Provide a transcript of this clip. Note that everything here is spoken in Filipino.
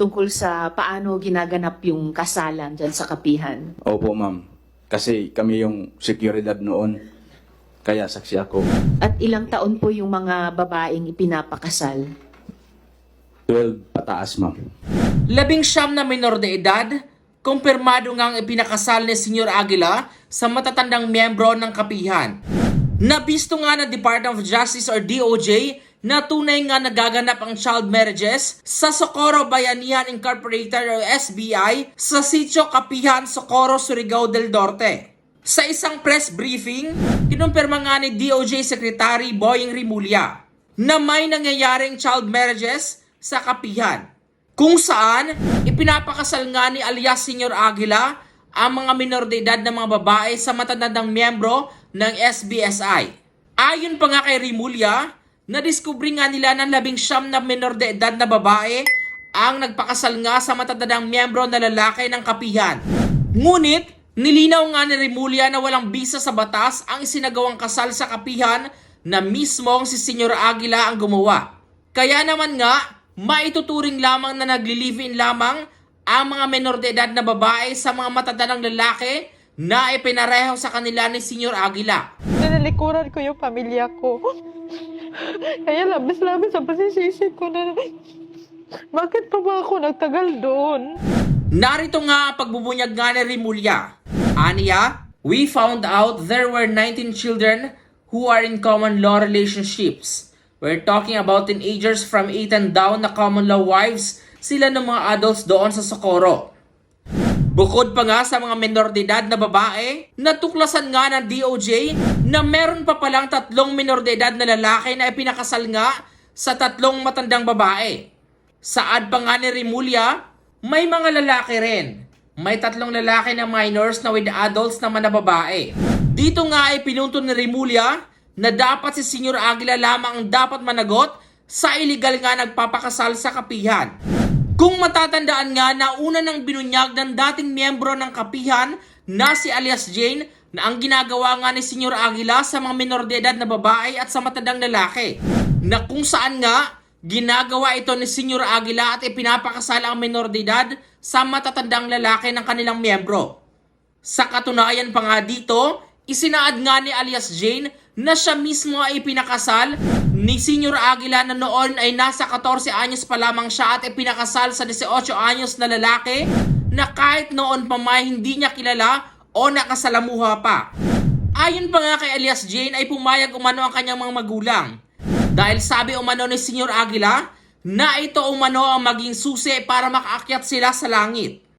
tungkol sa paano ginaganap yung kasalan dyan sa kapihan. Opo, ma'am. Kasi kami yung seguridad noon. Kaya saksi ako. At ilang taon po yung mga babaeng ipinapakasal? 12 pataas, ma'am. Labing siyam na minor de edad, kumpirmado ngang ipinakasal ni Senyor Aguila sa matatandang miyembro ng kapihan. Nabisto nga ng Department of Justice or DOJ na tunay nga nagaganap ang child marriages sa Socorro Bayanihan Incorporated o SBI sa Sitio Kapihan, Socorro, Surigao del Norte. Sa isang press briefing, kinumpirma nga ni DOJ Secretary Boying Rimulya na may nangyayaring child marriages sa kapihan kung saan ipinapakasal nga ni alias Senyor Aguila ang mga minor de edad na mga babae sa matatandang miyembro ng SBSI. Ayon pa nga kay Rimulya, nadiskubre nga nila ng labing siyam na minor de edad na babae ang nagpakasal nga sa matatandang miyembro na lalaki ng kapihan. Ngunit, nilinaw nga ni Rimulya na walang bisa sa batas ang isinagawang kasal sa kapihan na mismong si Senyor Aguila ang gumawa. Kaya naman nga, maituturing lamang na nagli-live-in lamang ang mga menor de edad na babae sa mga matatandang lalaki na ipinareho sa kanila ni Senyor Aguila. Nalilikuran ko yung pamilya ko. Kaya labis-labis ang pasisisi ko na bakit pa ba ako nagtagal doon? Narito nga ang pagbubunyag nga ni Rimulya. Aniya, we found out there were 19 children who are in common law relationships. We're talking about teenagers from 8 and down na common law wives sila ng mga adults doon sa Socorro. Bukod pa nga sa mga edad na babae, natuklasan nga ng DOJ na meron pa palang tatlong edad na lalaki na ipinakasal nga sa tatlong matandang babae. Saad pa nga ni Rimulya, may mga lalaki rin. May tatlong lalaki na minors na with adults naman na babae. Dito nga ay pinunto ni Rimulya na dapat si Senyor Aguila lamang ang dapat managot sa illegal nga nagpapakasal sa kapihan. Kung matatandaan nga na una nang binunyag ng dating miyembro ng kapihan na si alias Jane na ang ginagawa nga ni Senyor Aguila sa mga minor de edad na babae at sa matandang lalaki. Na kung saan nga ginagawa ito ni Senyor Aguila at ipinapakasal ang minor de edad sa matatandang lalaki ng kanilang miyembro. Sa katunayan pa nga dito, isinaad nga ni alias Jane na siya mismo ay pinakasal ni Senyor Aguila na noon ay nasa 14 anyos pa lamang siya at ipinakasal sa 18 anyos na lalaki na kahit noon pa may hindi niya kilala o nakasalamuha pa. Ayon pa nga kay alias Jane ay pumayag umano ang kanyang mga magulang. Dahil sabi umano ni Senyor Aguila na ito umano ang maging susi para makaakyat sila sa langit.